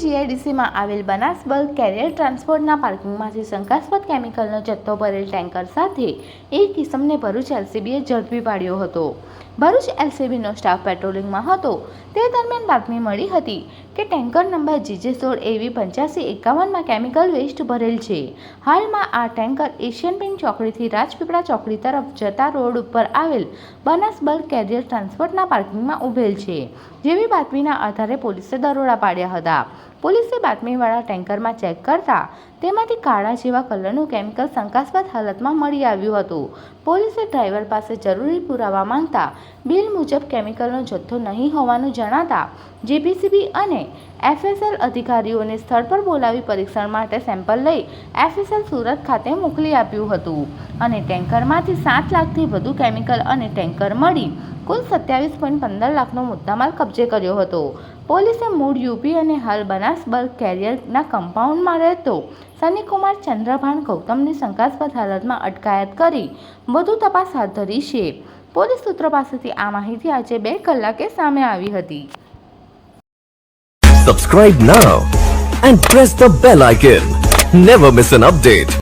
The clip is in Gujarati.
જીઆઈડીસીમાં આવેલ બનાસબલ કેરિયર ટ્રાન્સપોર્ટના પાર્કિંગમાંથી શંકાસ્પદ કેમિકલનો જથ્થો ભરેલ ટેન્કર સાથે એક કિસમને ભરૂચ એલસીબીએ ઝડપી પાડ્યો હતો. ભરૂચ એલસીબીનો સ્ટાફ પેટ્રોલિંગમાં હતો. તે દરમિયાન બાતમી મળી હતી કે ટેન્કર નંબર જીજે સોળ એવી પંચ્યાસી એકાવનમાં કેમિકલ વેસ્ટ ભરેલ છે. હાલમાં આ ટેન્કર એશિયન પેઇન્ટ ચોકડીથી રાજપીપળા ચોકડી તરફ જતા રોડ ઉપર આવેલ બનાસ બલ્ક કેરિયર ટ્રાન્સપોર્ટના પાર્કિંગમાં ઉભેલ છે, જેવી બાતમીના આધારે પોલીસે દરોડા પાડ્યા હતા. પોલીસે બાતમીવાળા ટેન્કરમાં ચેક કરતા તેમાંથી કાળા જેવા કલરનું કેમિકલ શંકાસ્પદ હાલતમાં મળી આવ્યું હતું. પોલીસે ડ્રાઈવર પાસે જરૂરી પુરાવા માંગતા બિલ મુજબ કેમિકલનો જથ્થો નહીં હોવાનું જણાતા જેપીસીબી અને એફએસએલ અધિકારીઓને સ્થળ પર બોલાવી પરીક્ષણ માટે સેમ્પલ લઈ એફએસએલ સુરત ખાતે મોકલી આપ્યું હતું. અને ટેન્કરમાંથી સાત લાખથી વધુ કેમિકલ અને ટેન્કર મળી. કુલ સત્યાવીસ પોઈન્ટ પંદર લાખનો મુદ્દામાલ કબજે કર્યો હતો. પોલીસે મૂળ યુપી અને હાલ બનાસબર્ગ કેરિયરના કમ્પાઉન્ડમાં રહેતો સનીકુમાર ચંદ્રભાન ગૌતમની શંકાસ્પદ હાલતમાં અટકાયત કરી. વધુ તપાસ હાથ ધરી છે. પોલીસ સૂત્રો પાસેથી આ માહિતી આજે બે કલાકે સામે આવી હતી. Subscribe now and press the bell icon never miss an update.